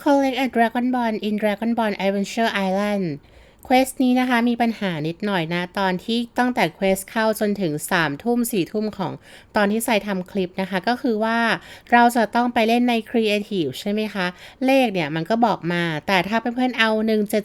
Collect a Dragon Ball in Dragon Ball Adventure Island เควสนี้นะคะมีปัญหานิดหน่อยนะ ตอนที่ตั้งแต่เควสเข้าจนถึง3ทุ่ม4ทุ่มของตอนที่ใส่ทำคลิปนะคะ ก็คือว่าเราจะต้องไปเล่นใน Creative ใช่ไหมคะ เลขเนี่ยมันก็บอกมา แต่ถ้าเพื่อนๆเอา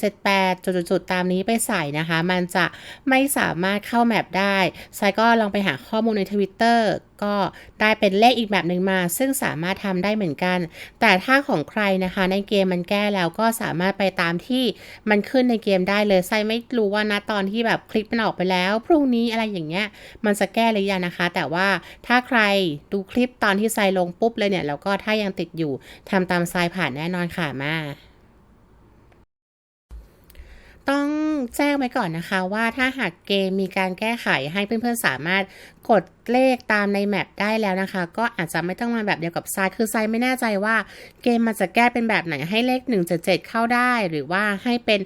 1778 จุดๆๆตามนี้ไปใส่นะคะ มันจะไม่สามารถเข้าแมปได้ไซก็ลองไปหาข้อมูลใน Twitter ก็ได้เป็นเลขอีกแบบหนึ่งมา ซึ่งสามารถทำได้เหมือนกัน แต่ถ้าของใครนะคะในเกมมันแก้แล้วก็สามารถไปตามที่มันขึ้นในเกมได้เลยไซไม่รู้ว่านะตอนที่แบบคลิปมันออกไปแล้วพรุ่งนี้อะไรอย่างเงี้ยมันจะแก้หรือยังนะคะ แต่ว่าถ้าใครดูคลิปตอนที่ไซลงปุ๊บเลยเนี่ยแล้วก็ถ้ายังติดอยู่ทำตามไซผ่านแน่นอนค่ะมาต้องแจ้งไว้ก่อนนะคะว่าถ้าหากเกมมีการแก้ไขให้เพื่อนๆสามารถกดเลขตามในแมปได้แล้วนะคะ ก็อาจจะไม่ต้องมาแบบเดียวกับไซด์คือไซด์ไม่แน่ใจว่าเกมมันจะแก้เป็นแบบไหนให้เลข 177 เข้าได้ หรือว่าให้เป็น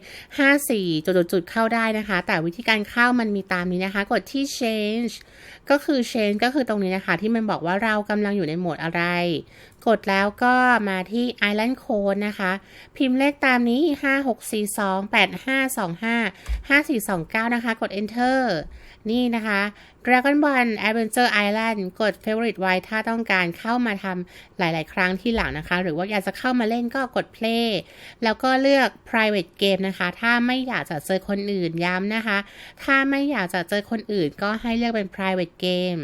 54 จุดๆๆเข้าได้นะคะ แต่วิธีการเข้ามันมีตามนี้นะคะ กดที่ change ก็คือ change ก็คือตรงนี้นะคะ ที่มันบอกว่าเรากำลังอยู่ในโหมดอะไร กดแล้วก็มาที่ Island Code นะคะ พิมพ์เลขตามนี้ 56428525 5429 นะคะ กด Enter นี่นะคะ Dragon Ball a v e n Adventure Island กด Favorite ไว้ถ้าต้องการเข้ามาทำหลาย ๆ ครั้งที่หลังนะคะ หรือว่าอยากจะเข้ามาเล่นก็กด Play แล้วก็เลือก Private Game นะคะ ถ้าไม่อยากจะเจอคนอื่นย้ำนะคะ ถ้าไม่อยากจะเจอคนอื่นก็ให้เลือกเป็น Private Game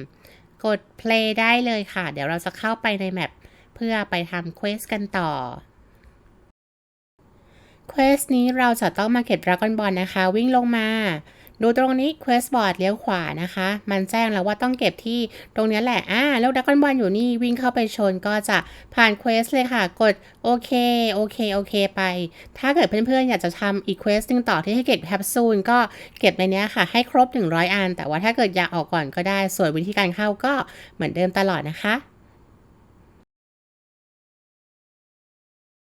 กด Play ได้เลยค่ะ เดี๋ยวเราจะเข้าไปในแมปเพื่อไปทำเควสกันต่อเควสนี้เราจะต้องมาเก็บดราก้อนบอลนะคะ วิ่งลงมา ดูตรงนี้เควสบอร์ดเลี้ยวขวานะคะ มันแจ้งแล้วว่าต้องเก็บที่ตรงนี้แหละอ่าแล้วดราก้อนบอลอยู่นี่วิ่งเข้าไปชนก็จะผ่านเควสเลยค่ะ กดโอเคโอเคโอเคไป ถ้าเกิดเพื่อนๆ อยากจะทำอีกเควสหนึ่งต่อที่ให้เก็บแคปซูลก็เก็บในเนี้ยค่ะ ให้ครบ 100 อัน แต่ว่าถ้าเกิดอยากออกก่อนก็ได้ ส่วนวิธีการเข้าก็เหมือนเดิมตลอดนะคะ